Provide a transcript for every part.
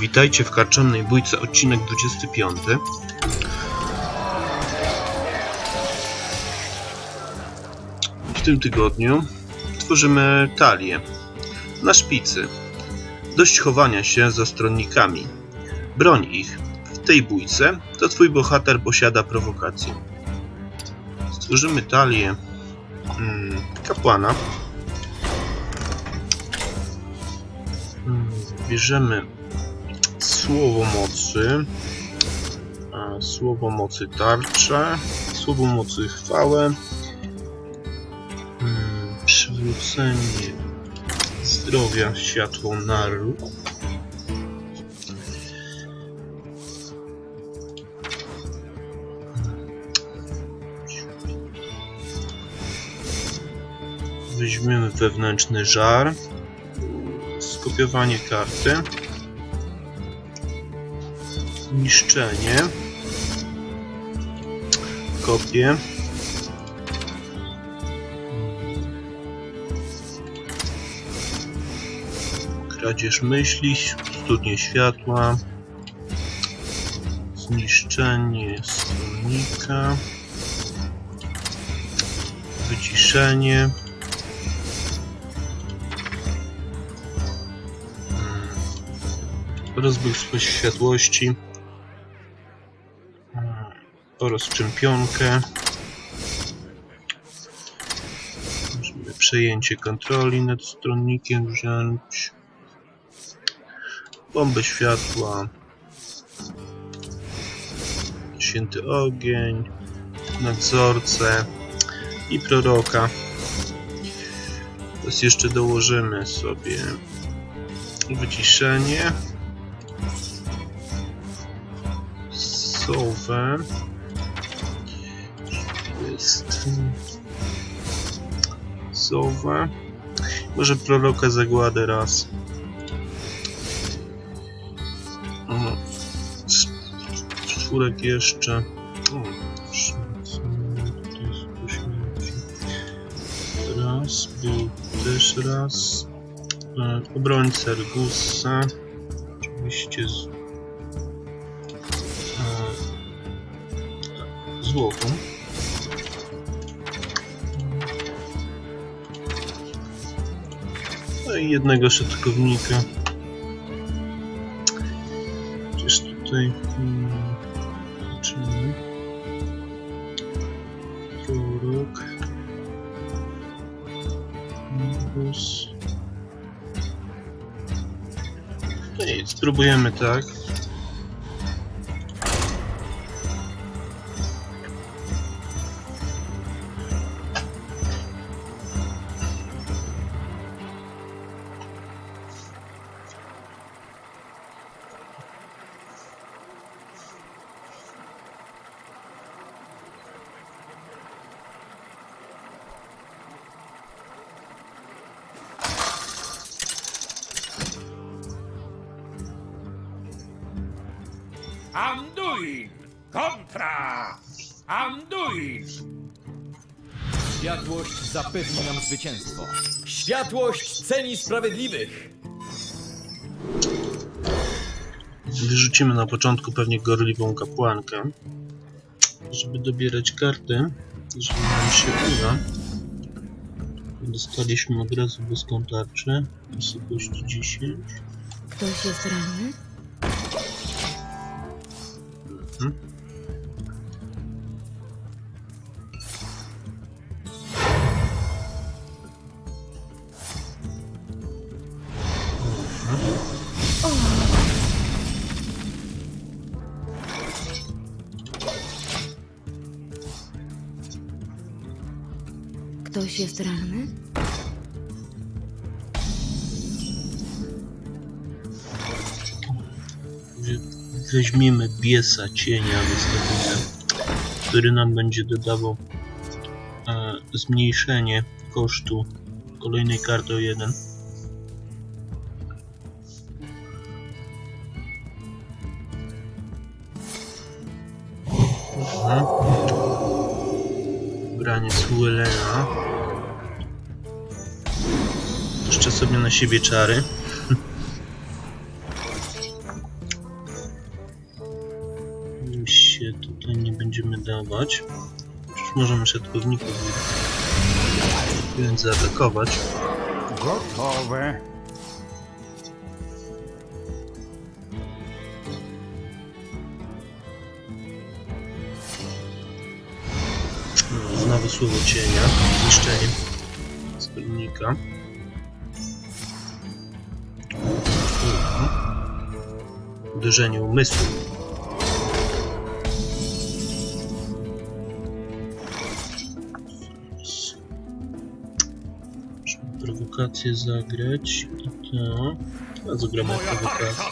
Witajcie w karczemnej bójce, odcinek 25. W tym tygodniu tworzymy talię na szpicy. Dość chowania się za stronnikami. Broń ich. W tej bójce to twój bohater posiada prowokację. Stworzymy talię mm, kapłana. Mm, Bierzemy słowo mocy, słowo mocy tarczę, słowo mocy chwałę, mm, przywrócenie zdrowia światło naru. Weźmiemy wewnętrzny żar, skopiowanie karty, niszczenie, kopię, kradzież myśli, studnie światła, zniszczenie stronnika, wyciszenie, rozbójstwo światłości. mm, oraz czempionkę. Możemy przejęcie kontroli nad stronnikiem wziąć. Bombę światła. Święty ogień. Nadzorcę. I proroka. Teraz jeszcze dołożymy sobie wyciszenie. Sowę. Jest. Sowę. Może proroka zagładę raz. O, Czwórek jeszcze. Raz, był też raz. E, Obrońca Argusa. Oczywiście z e, złotą. I jednego szatkownika. Gdzieś tutaj. Hmm. Prorok. Nibus. No nic, spróbujemy tak. Anduin! Kontra! Anduin! Światłość zapewni nam zwycięstwo. Światłość ceni sprawiedliwych. Wyrzucimy na początku pewnie gorliwą kapłankę, żeby dobierać karty, jeżeli nam się uda. Dostaliśmy od razu boską tarczę, wysokość 10. Ktoś jest ranny? Mhm. Ktoś jest ranny? Weźmiemy biesa cienia wystawimy, który nam będzie dodawał e, zmniejszenie kosztu kolejnej karty o 1. Mhm. Branie z Uelena. Jeszcze sobie na siebie czary. Dawać. Przecież możemy szatkowników więc zaatakować. Gotowe. No, Znowu słowo cienia, zniszczenie sternika. Uderzenie umysłu. Prowokację zagrać. I to... A zagramy prowokację.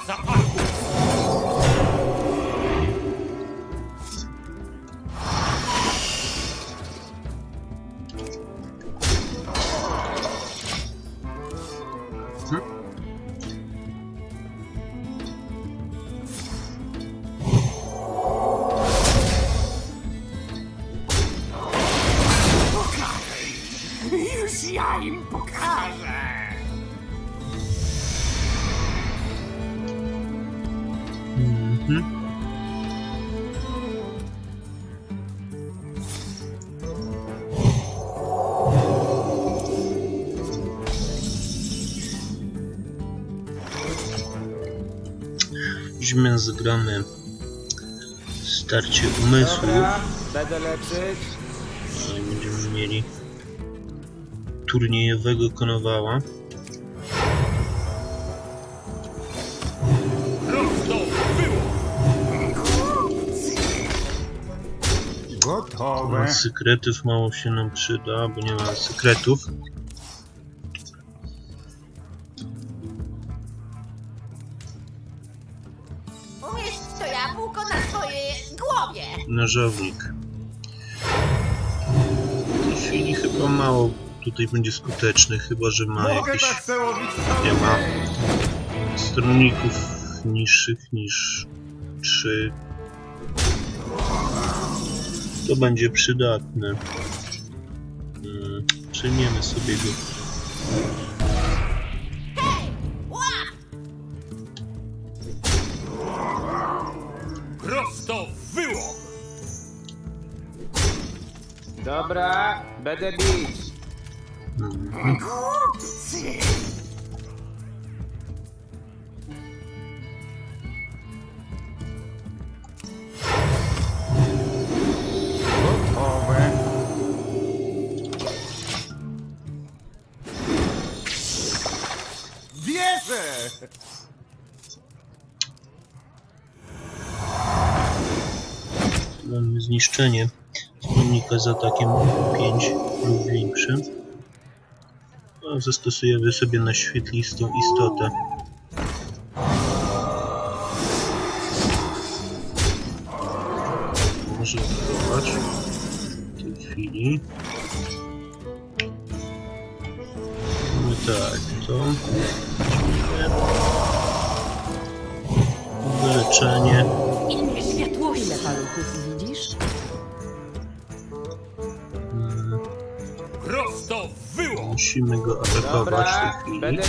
Ja im pokażę! Mhm. Zagramy starcie umysłów. Dobra, będę leczyć. No i będziemy mieli turniejowego konowała. Gotowe. Sekretów mało się nam przyda, bo nie ma sekretów. Umiesz to jabłko na swojej głowie. Nożownik. W tej chwili chyba mało tutaj będzie skuteczny, chyba że ma jakieś... Nie ma stronników niższych niż 3. To będzie przydatne. Hmm, Przyjmiemy sobie go. Prosto było! Dobra, będę bić. Mhm. Gotowe. Wierzę! Zniszczenie stronnika z atakiem 5 lub większym. A Zastosujemy sobie na świetlistą istotę. Może próbować w tej chwili. Mamy tak, to wyleczenie. Ile paluchów widzisz? Musimy go atakować w tej chwili. będę.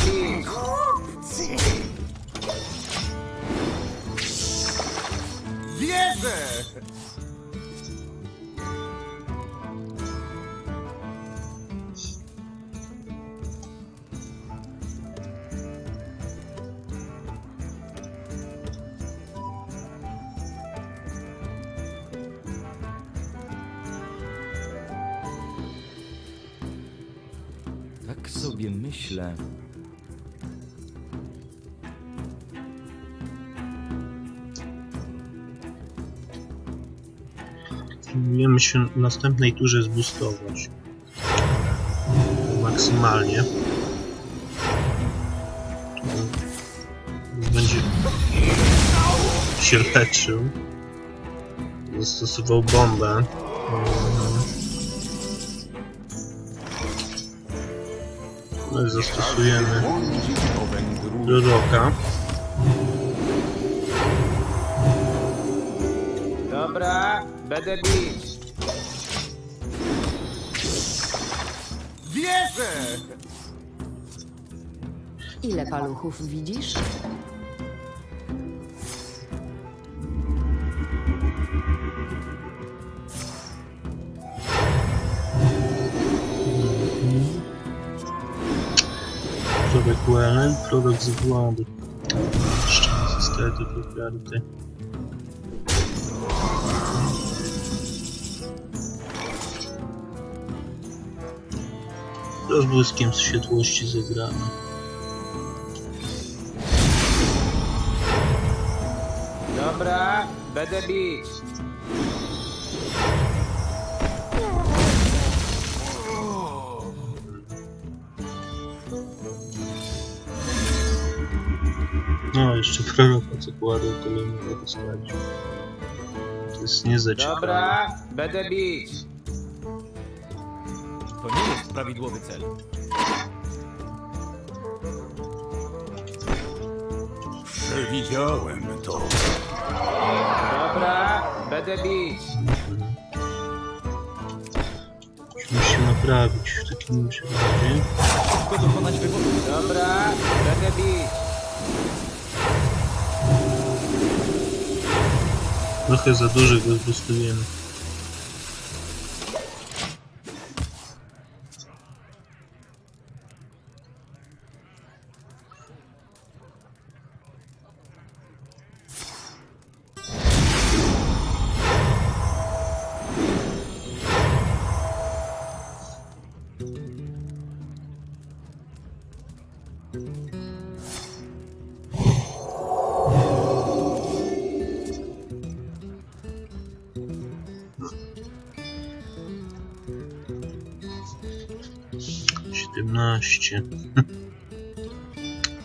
Tak sobie myślę. Spróbujemy się w następnej turze zboostować. Maksymalnie. Będzie się. Zastosował bombę. Zastosujemy Roka. Dobra, będę bić. Wierzę! Ile paluchów widzisz? Requelen, prorok zagłady. Jeszcze nie zostały tylko karty. Rozbłyskiem światłości zagramy. Dobra, będę bić. No, jeszcze proroka zakładał kolejnego dostać. To jest niezeciekawe. Dobra, będę bić. To nie jest prawidłowy cel. Przewidziałem to. Dobra, będę bić. Musimy się naprawić w takim razie. Szybko dokonać wyboru. Dobra, będę bić. Трохи за дуже безбустовіно. Thank you.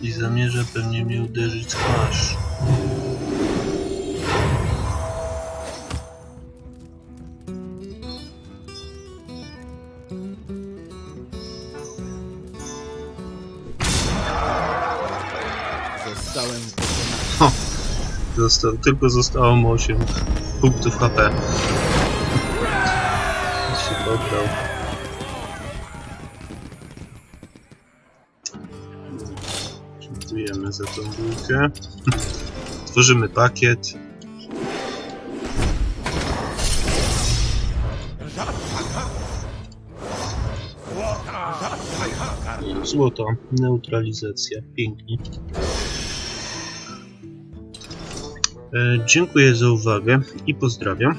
I zamierza pewnie mnie uderzyć w twarz. Zostałem. Został, tylko zostało mu 8 punktów HP. Się poddał. Za tą bułkę. Tworzymy pakiet. Złoto, neutralizacja, pięknie. E, dziękuję za uwagę i pozdrawiam.